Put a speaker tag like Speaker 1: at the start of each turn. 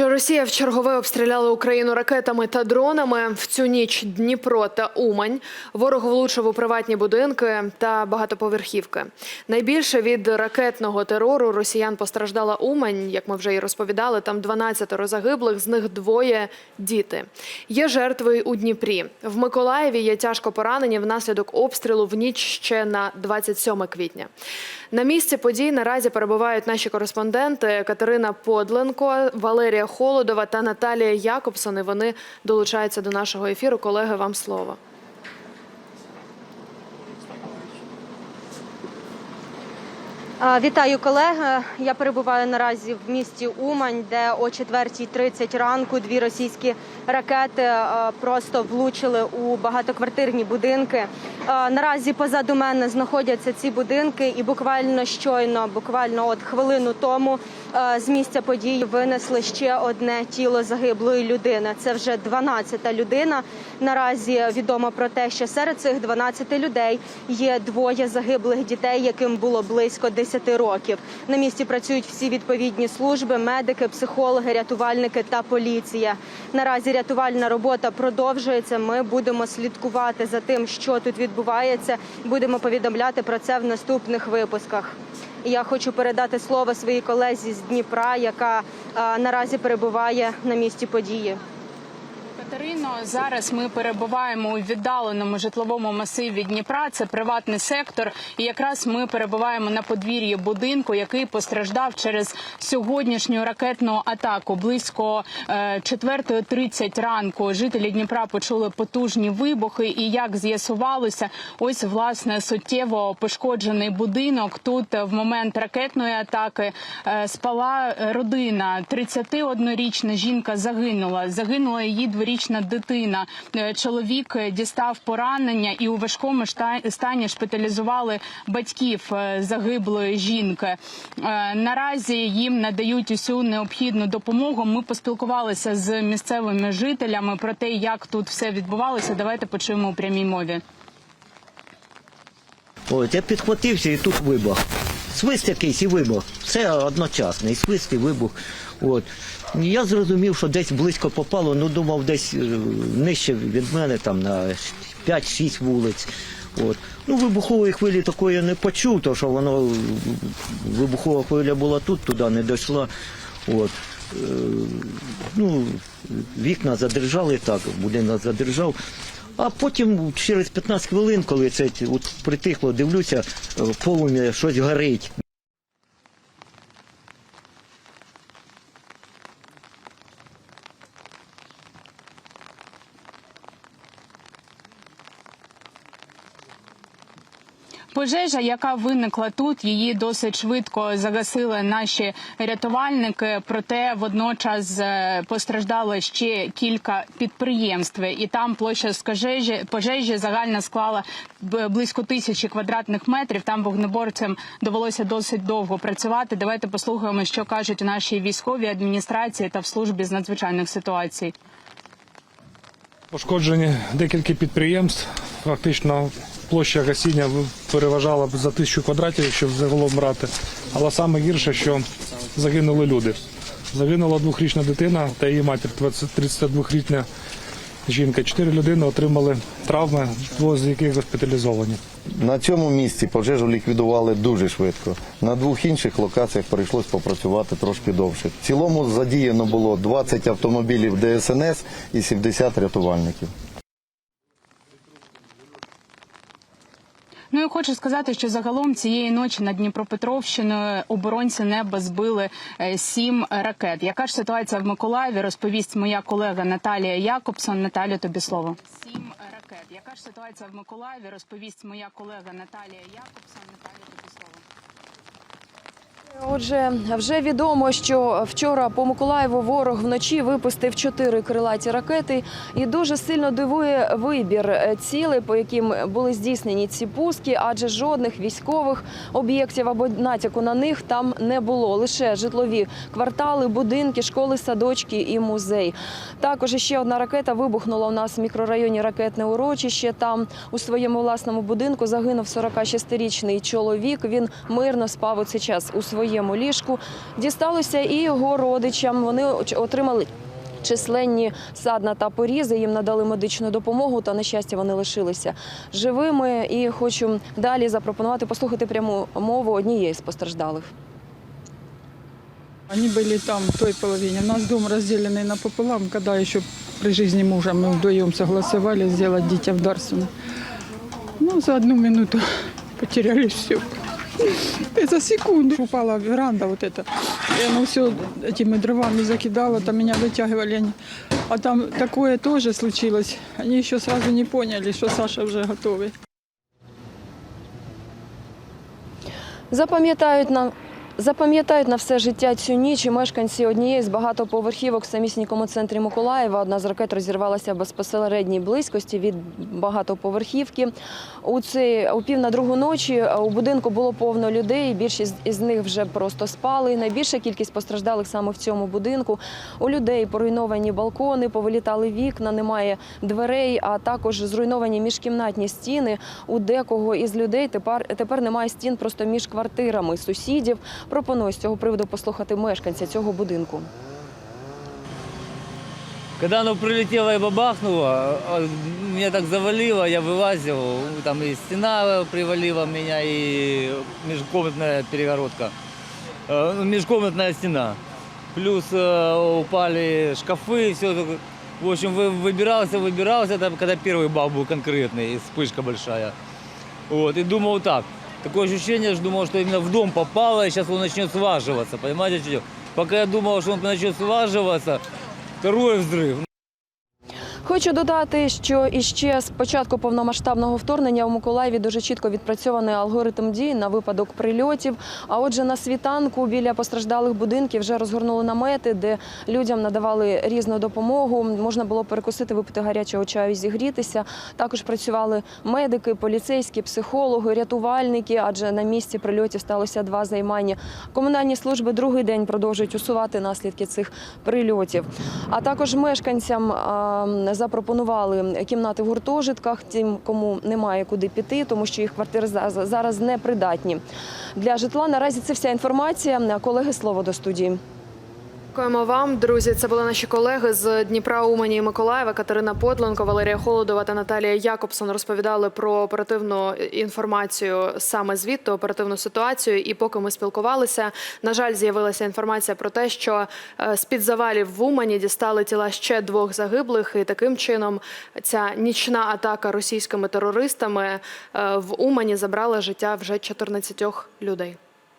Speaker 1: Росія в чергове обстріляла Україну ракетами та дронами. В цю ніч Дніпро та Умань. Ворог влучив у приватні будинки та багатоповерхівки. Найбільше від ракетного терору росіян постраждала Умань. Як ми вже і розповідали, там 12 загиблих, з них двоє діти. Є жертви у Дніпрі. В Миколаєві є тяжко поранені внаслідок обстрілу в ніч ще на 27 квітня. На місці подій наразі перебувають наші кореспонденти Катерина Подленко, Валерія Холодова та Наталія Якобсон. І вони долучаються до нашого ефіру. Колеги, вам слово.
Speaker 2: Вітаю колеги. Я перебуваю наразі в місті Умань, де о 4.30 ранку дві російські ракети просто влучили у багатоквартирні будинки. Наразі позаду мене знаходяться ці будинки, і буквально щойно, буквально от хвилину тому, з місця події винесли ще одне тіло загиблої людини. Це вже 12-та людина. Наразі відомо про те, що серед цих 12 людей є двоє загиблих дітей, яким було близько 10 років. На місці працюють всі відповідні служби, медики, психологи, рятувальники та поліція. Наразі рятувальна робота продовжується. Ми будемо слідкувати за тим, що тут відбувається. Будемо повідомляти про це в наступних випусках. Я хочу передати слово своїй колезі з Дніпра, яка наразі перебуває на місці події.
Speaker 3: Катерино, зараз ми перебуваємо у віддаленому житловому масиві Дніпра. Це приватний сектор. І якраз ми перебуваємо на подвір'ї будинку, який постраждав через сьогоднішню ракетну атаку. Близько е, 4.30 ранку жителі Дніпра почули потужні вибухи. І як з'ясувалося, ось власне суттєво пошкоджений будинок. Тут е, в момент ракетної атаки е, спала родина. 31-річна жінка загинула. Загинула її дворічна дитина. Е, Чоловік е, дістав поранення і у важкому стані шпиталізували батьків е, загиблої жінки. Наразі їм надають усю необхідну допомогу. Ми поспілкувалися з місцевими жителями про те, як тут все відбувалося. Давайте почуємо у прямій мові.
Speaker 4: От, я підхватився і тут вибух. Свист якийсь і вибух. Все одночасно, і свист, і вибух. От. Я зрозумів, що десь близько попало, ну думав, десь е, нижче від мене, там на 5-6 вулиць. От. Ну, вибухової хвилі такої я не почув, тому що воно вибухова хвиля була тут, туди не дійшла. От. Е, ну, вікна задержали так, будинок задержав. А потім через 15 хвилин, коли це от притихло, дивлюся, е, полум'я щось горить.
Speaker 3: Пожежа, яка виникла тут, її досить швидко загасили наші рятувальники. Проте водночас е, постраждало ще кілька підприємств, і там площа з пожежі, пожежі загальна склала близько тисячі квадратних метрів. Там вогнеборцям довелося досить довго працювати. Давайте послухаємо, що кажуть у нашій військовій адміністрації та в службі з надзвичайних ситуацій.
Speaker 5: Пошкоджені декілька підприємств. Фактично площа гасіння переважала б за тисячу квадратів, якщо загалом брати. Але саме гірше, що загинули люди. Загинула двохрічна дитина та її матір, 32-річна жінка. Чотири людини отримали травми, двоє з яких госпіталізовані.
Speaker 6: На цьому місці пожежу ліквідували дуже швидко. На двох інших локаціях прийшлось попрацювати трошки довше. В цілому задіяно було 20 автомобілів ДСНС і 70 рятувальників.
Speaker 3: Ну і хочу сказати, що загалом цієї ночі над Дніпропетровщиною оборонці неба збили е, сім ракет. Яка ж ситуація в Миколаєві? Розповість моя колега Наталія Якобсон. Наталія, тобі слово. Сім ракет. Яка ж ситуація в Миколаєві? Розповість моя колега Наталія Якобсон. Наталія.
Speaker 7: Отже, вже відомо, що вчора по Миколаєву ворог вночі випустив чотири крилаті ракети, і дуже сильно дивує вибір е, цілей, по яким були здійснені ці пуски, адже жодних військових об'єктів або натяку на них там не було. Лише житлові квартали, будинки, школи, садочки і музей. Також ще одна ракета вибухнула у нас в мікрорайоні ракетне урочище. Там у своєму власному будинку загинув 46-річний чоловік. Він мирно спав у цей час у своїй своєму ліжку. Дісталося і його родичам. Вони оч- отримали. Численні садна та порізи їм надали медичну допомогу, та на щастя вони лишилися живими. І хочу далі запропонувати послухати пряму мову однієї з постраждалих.
Speaker 8: Они были там, в той половине. У нас дом разделенный напополам, когда еще при жизни мужа мы вдвоем согласовали сделать детям Дарсона. Ну, за одну минуту потеряли все. И за секунду упала веранда вот эта. И оно все этими дровами закидало, там меня вытягивали. они. А там такое тоже случилось. Они еще сразу не поняли, что Саша уже готовый.
Speaker 7: Запам'ятають на Запам'ятають на все життя цю ніч і мешканці однієї з багатоповерхівок в самісінькому центрі Миколаєва. Одна з ракет розірвалася в безпосередній близькості від багатоповерхівки. У цей у пів на другу ночі е, у будинку було повно людей. Більшість із них вже просто спали. Найбільша кількість постраждалих саме в цьому будинку. У людей поруйновані балкони, повилітали вікна, немає дверей, а також зруйновані міжкімнатні стіни. У декого із людей тепер тепер немає стін просто між квартирами сусідів. Пропоную з цього приводу послухати мешканця цього будинку.
Speaker 9: Когда оно прилетело и бабахнуло, а, меня так завалило, я вылазил, там и стена привалила меня, и межкомнатная перегородка, Э, ну, межкомнатная стена. Плюс э, упали шкафы, все. В общем, вы- выбирался, выбирался, это когда первый бал был конкретный, и вспышка большая. Вот, и думал так, такое ощущение, что думал, что именно в дом попало, и сейчас он начнет сваживаться. понимаете, что? Пока я думал, что он начнет сваживаться, второй взрыв.
Speaker 7: Хочу додати, що іще з початку повномасштабного вторгнення у Миколаєві дуже чітко відпрацьований алгоритм дій на випадок прильотів. А отже, на світанку біля постраждалих будинків вже розгорнули намети, де людям надавали різну допомогу. Можна було перекусити, випити гарячого чаю, зігрітися. Також працювали медики, поліцейські, психологи, рятувальники, адже на місці прильотів сталося два займання. Комунальні служби другий день продовжують усувати наслідки цих прильотів. А також мешканцям запропонували кімнати в гуртожитках, тим, кому немає куди піти, тому що їх квартири за- за- зараз непридатні для житла. Наразі це вся інформація. Колеги, слово до студії.
Speaker 1: Дякуємо вам, друзі. Це були наші колеги з Дніпра, Умані Миколаєва. Катерина Подленко, Валерія Холодова та Наталія Якобсон розповідали про оперативну інформацію саме звідти, оперативну ситуацію. І поки ми спілкувалися, на жаль, з'явилася інформація про те, що е, з-під завалів в Умані дістали тіла ще двох загиблих. І таким чином ця нічна атака російськими терористами е, в Умані забрала життя вже 14 людей.